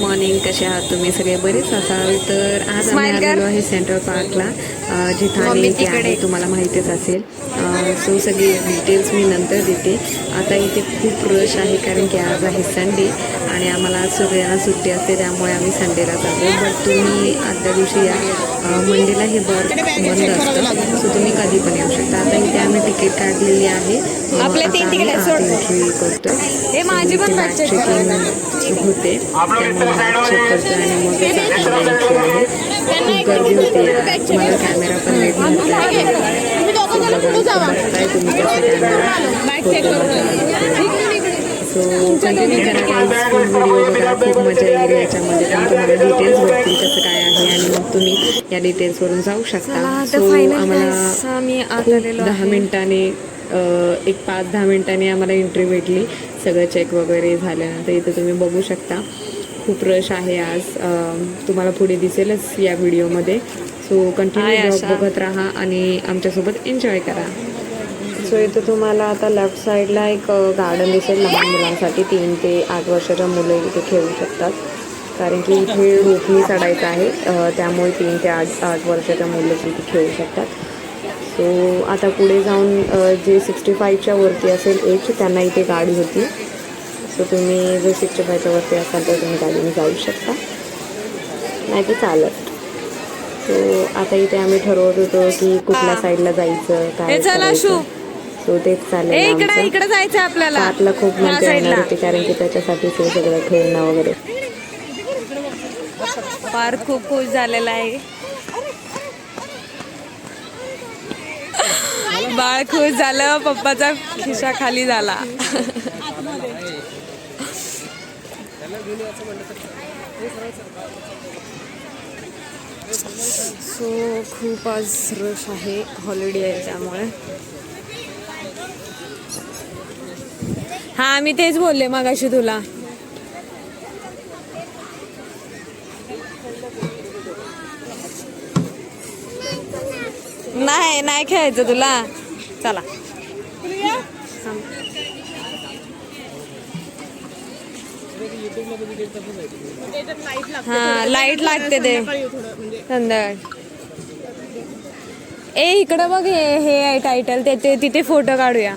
So hello guys good morning कसे आहात तुम्ही सगळे बरेच असाल? तर आज आम्ही. आलेलो आहे सेंट्रल पार्कला जिथं आम्ही इथे तिकडे. आहे तुम्हाला माहितीच असेल. सो सगळी डिटेल्स मी नंतर देते. आता इथे खूप रश आहे कारण की आज आहे संडे आणि आम्हाला आज सगळ्यांना सुट्टी असते त्यामुळे आम्ही संडेला जातो. बट तुम्ही आदल्या दिवशी या मंडेला हे बर बंद असतं. सो तुम्ही कधी पण येऊ शकता. आता इथे आम्ही तिकीट काढलेली आहे. करतो हे माझी पण होते. त्यामुळे करतो आणि मग एंट्री आहे खूप गर्दी होते. मला कॅमेरा पण नव्हता. बघताय तुम्ही कॅमेरा सो कंटिन्यू करा. व्हिडिओ बघा. खूप मजा येईल याच्यामध्ये पण तुम्हाला डिटेल्स भेटतील कसं काय आहे आणि मग तुम्ही या डिटेल्सवरून जाऊ शकता. सो आम्हाला आम्ही आत खूप आलेलो दहा. मिनिटांनी एक पाच दहा मिनिटांनी आम्हाला एंट्री भेटली. सगळं चेक वगैरे झाल्यानंतर इथं तुम्ही बघू शकता. खूप रश आहे आज. तुम्हाला पुढे दिसेलच या व्हिडिओमध्ये सो कंटिन्यू बघत राहा आणि आमच्यासोबत एन्जॉय करा. सो इथं तुम्हाला आता लेफ्ट साईडला एक गार्डन दिसेल लहान मुलांसाठी. तीन ते आठ वर्षाच्या मुलं इथे खेळू शकतात. कारण की इथे रोपणी चढायचं आहे. त्यामुळे तीन ते आठ आठ वर्षाच्या मुलं इथे खेळू शकतात. सो आता पुढे जाऊन जे सिक्स्टी फाईव्हच्या वरती असेल एज त्यांना इथे गाडी होती सो तुम्ही जर सिक्स्टी फायच्या वरती असाल तर तुम्ही गाडीने जाऊ शकता. नाही तर चालत. सो आता इथे आम्ही ठरवत होतो की कुठल्या साईडला जायचं काय. सो तेच चाललंय इकडे. इकडे जायचं आपल्याला. आतला खूप मजा येणार होती कारण की त्याच्यासाठीच हे सगळं खेळणं वगैरे. पार्क खूप खुश झालेला आहे. बाळ खुश झालं पप्पाचा खिशा खाली झाला. सो खूप आज रश आहे हॉलिडे आहे त्यामुळे. हा मी तेच बोलले मगाशी तुला. नाही नाही खेळायचं तुला. चला. हा लाइट लागते ते. संध्याकाळी. ए इकडं बघ हे हे आहे टायटल ते ते- तिथे फोटो काढूया.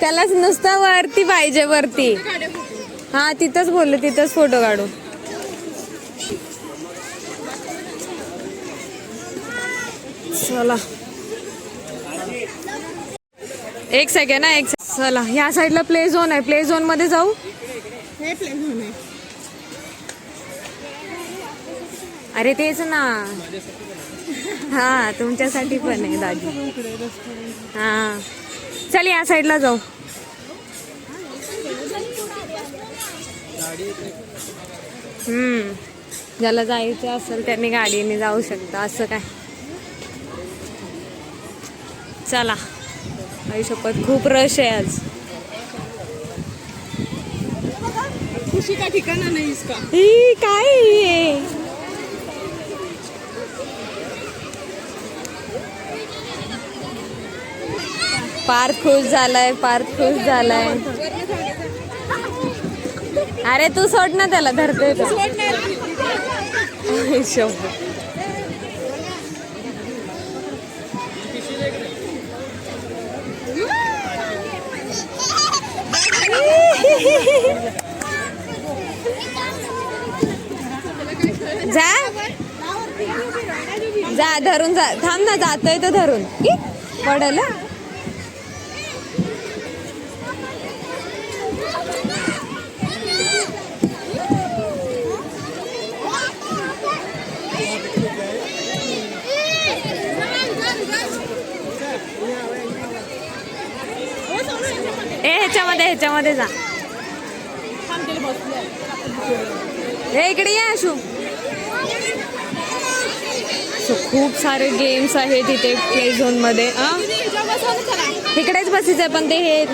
त्यालाच नुसतं वरती पाहिजे वरती. हा तिथंच बोलले तिथंच फोटो काढू. चला. एक सेकंड ना एक चला. ह्या साईडला प्ले झोन आहे. प्ले झोनमध्ये जाऊ. अरे तेच ना. हा तुमच्यासाठी पण आहे दादी हा. चल या साईडला जाऊ. हम्म. ज्याला जायचं असेल त्यांनी गाडीने जाऊ शकता. असं काय? चला. आई शपथ खूप रश आहे आज. खुशी का ठिकाणा नाही इसका? ई, काय आहे? पार्क खुश झालाय पार्क खुश झालाय. अरे तू सोड ना त्याला आई शपथ. जा जा धरून जा. थांब ना जातोय तर धरून. पडेल. ए ह्याच्यामध्ये ह्याच्यामध्ये जा. ए इकडे या अशू सो खूप सारे गेम्स आहेत तिथे प्ले झोनमध्ये मध्ये आ? इकडेच बसायचं पण ते हे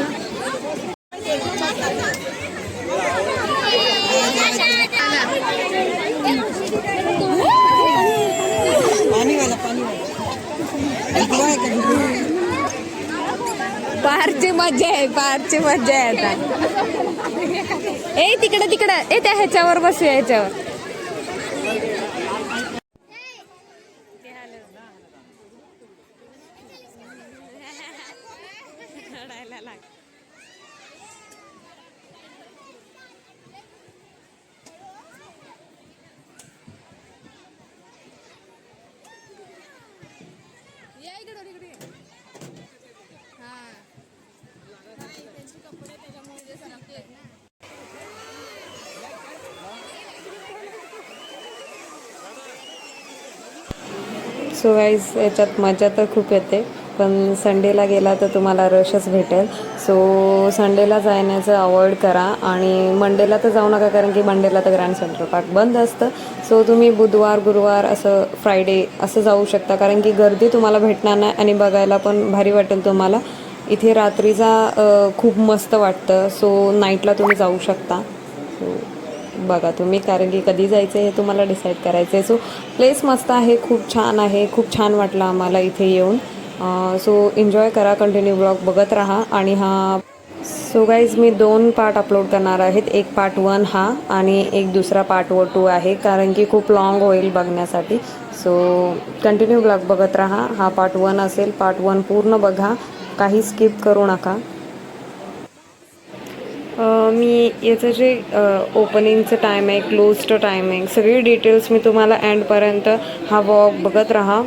पारची मजा आहे पारची मजा आहे आता. ए तिकडे तिकडे. ए त्या ह्याच्यावर बसूया ह्याच्यावर. सो गाईज याच्यात मजा तर खूप येते. पण संडेला गेला तर तुम्हाला रशच भेटेल. सो संडेला जाण्याचं अवॉइड करा आणि मंडेला तर जाऊ नका कारण की मंडेला तर ग्रँड सेंट्रल पार्क बंद असतं. सो तुम्ही बुधवार गुरुवार असं फ्रायडे असं जाऊ शकता कारण की गर्दी तुम्हाला भेटणार नाही आणि बघायला पण भारी वाटेल तुम्हाला. इथे रात्रीचा खूप मस्त वाटतं. सो नाईटला तुम्ही जाऊ शकता. सो बघा तुम्ही कारण की कधी जायचं हे तुम्हाला डिसाईड करायचं आहे सो प्लेस मस्त आहे खूप छान आहे खूप छान वाटलं आम्हाला इथे येऊन. सो एन्जॉय करा कंटिन्यू ब्लॉग बघत राहा. आणि हा सो गाईज मी दोन पार्ट अपलोड करणार आहेत. एक पार्ट वन हा आणि एक दुसरा पार्ट व टू आहे कारण की खूप लॉंग होईल बघण्यासाठी. सो कंटिन्यू ब्लॉग बघत राहा. हा पार्ट वन असेल. पार्ट वन पूर्ण बघा. काही स्किप करू नका. मी याचं जे ओपनिंगचं टाईम आहे क्लोजचं टायमिंग सगळी डिटेल्स मी तुम्हाला एंडपर्यंत हा वॉक बघत राहा.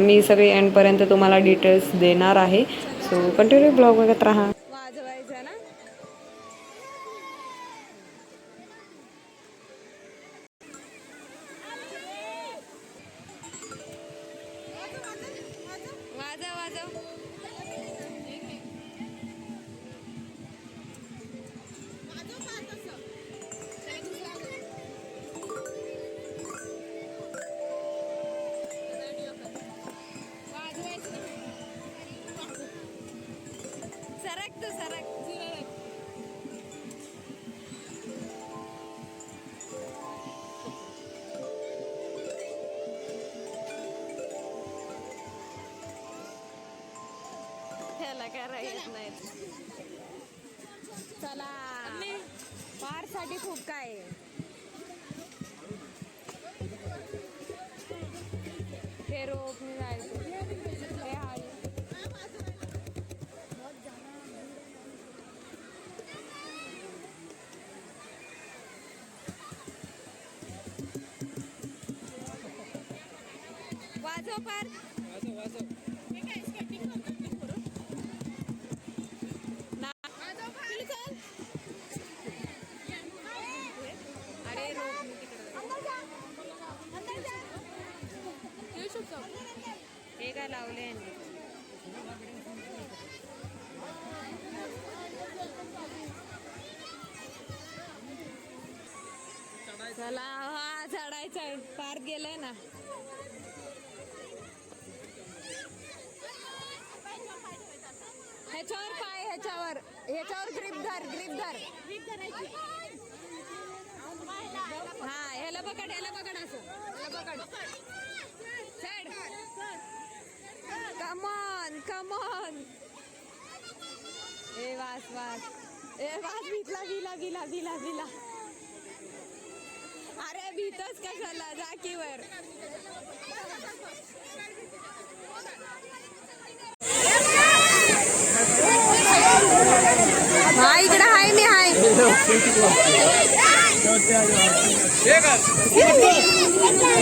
मी सगळी एंडपर्यंत तुम्हाला डिटेल्स देणार आहे. सो कंटिन्यू ब्लॉग बघत राहा. वाजवायचं ना? काय येत नाही चला. पारसाठी खूप काय. हे रोप हे आहे वाजव पार. अरे चला हा चढायचं आहे. पार गेलंय ना. ह्याच्यावर पाय ह्याच्यावर. ह्याच्यावर ग्रीप धर ग्रीप धर. हा ह्याला पकड ह्याला पकड असं. ह्याला पकड. चढ. कमॉन कमॉन ए वास वास. ए वास भितला गिला गिला गिला भिला. काय भीतच कशाला? जाकीवर की हा इकडे हाय मी हाय.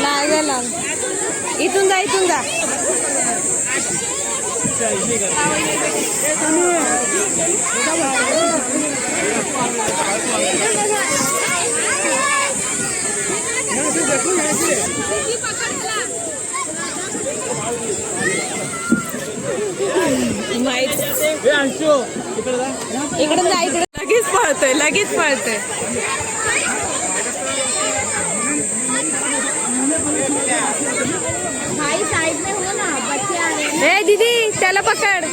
लागेल लाग. इथून जा इथून जा. इकडून जा इकडे लगेच पळतोय लगेच पळतोय. भाई साइड में हो ना बच्चे आ रहे हैं. ए दीदी त्याला पकड.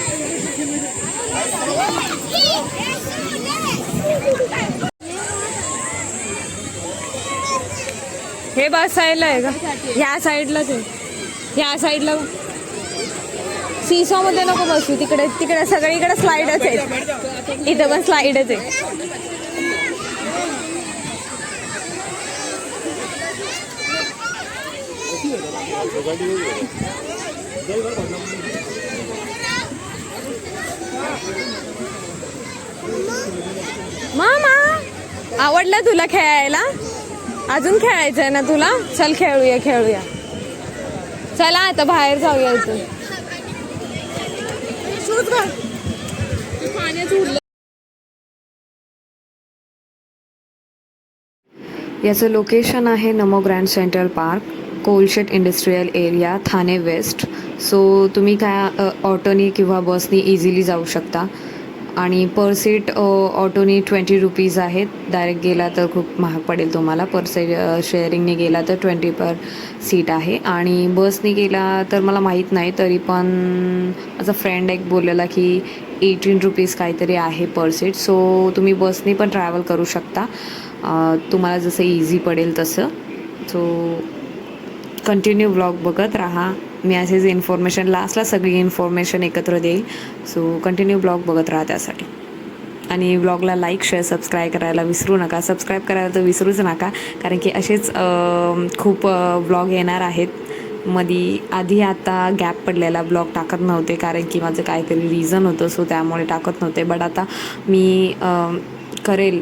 हे बसायला आहे का? ह्या साईडलाच आहे ह्या साईडला. सीसॉमध्ये नको बसू. तिकडे तिकडे सगळीकडे स्लाईडच आहे. इथं पण स्लाईडच आहे. मामा आवडलं तुला खेळायला? अजून खेळायचं आहे ना तुला? चल खेळूया खेळूया. चला आता बाहेर जाऊया इथून. याचं लोकेशन आहे Namo grand central park Kolshet industrial area Thane west. So तुम्ही काय ऑटोनी किंवा बसनी इझिली जाऊ शकता. आणि पर सीट ऑटोनी ट्वेंटी रुपीज आहेत. डायरेक्ट गेला तर खूप महाग पडेल तुम्हाला. पर सीट शेअरिंगने गेला तर ट्वेंटी पर सीट आहे. आणि बसने गेला तर मला माहीत नाही तरी पण माझा फ्रेंड एक बोललेला की एटीन रुपीज काहीतरी आहे पर सीट सो तुम्ही बसने पण ट्रॅव्हल करू शकता. तुम्हाला जसं इझी पडेल तसं. सो कंटिन्यू ब्लॉग बघत राहा. मी असेच इन्फॉर्मेशन लास्टला सगळी इन्फॉर्मेशन एकत्र देईल. सो कंटिन्यू ब्लॉग बघत राहा त्यासाठी. आणि ब्लॉगला लाईक शेअर सबस्क्राईब करायला विसरू नका. सबस्क्राईब करायला तर विसरूच नका. कारण की असेच खूप ब्लॉग येणार आहेत. मधी आधी आता गॅप पडलेला ब्लॉग टाकत नव्हते. कारण की माझं काहीतरी रिझन होतं सो त्यामुळे टाकत नव्हते. बट आता मी करेल.